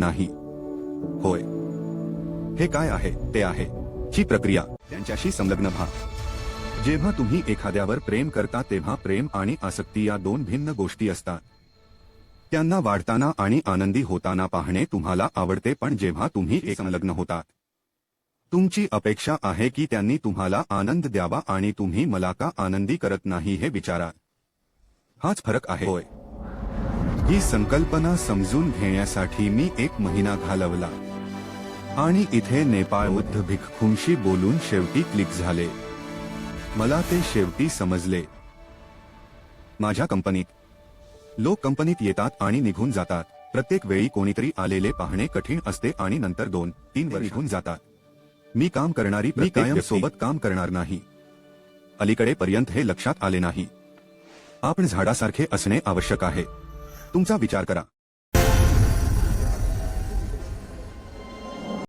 नाही. होय. हे काय आहे? ते आहे. ही प्रक्रिया. त्यांच्याशी संलग्न व्हा. जेव्हा तुम्ही एखाद्यावर प्रेम करता तेव्हा प्रेम आणि आसक्ती या दोन भिन्न गोष्टी असतात. त्यांना वाढताना आणि आनंदी होताना पाहणे तुम्हाला आवडते पण जेव्हा तुम्ही एक संलग्न होतात. तुमची अपेक्षा आहे की त्यांनी तुम्हाला आनंद द्यावा आणि तुम्ही मला का आनंदी करत नाही हे विचारा. हाच फरक आहे. होय. ही संकल्पना समजून घेण्यासाठी मी एक महिना घालवला. आणि इथे नेपाळ बुद्ध भिक्खूंशी बोलून शेवटी क्लिक झाले. मला ते शेवटी समजले. माझ्या कंपनीत लोक कंपनीत येतात आणि निघून जातात. प्रत्येक वेळी कोणीतरी आलेले पाहणे कठीण असते आणि नंतर दोन तीन वर निघून जातात. मी काम करणारी मी कायम सोबत काम करणार नाही. अलीकडे पर्यंत हे लक्षात आले नाही. आपण झाडासारखे असणे आवश्यक आहे. तुमचा विचार करा.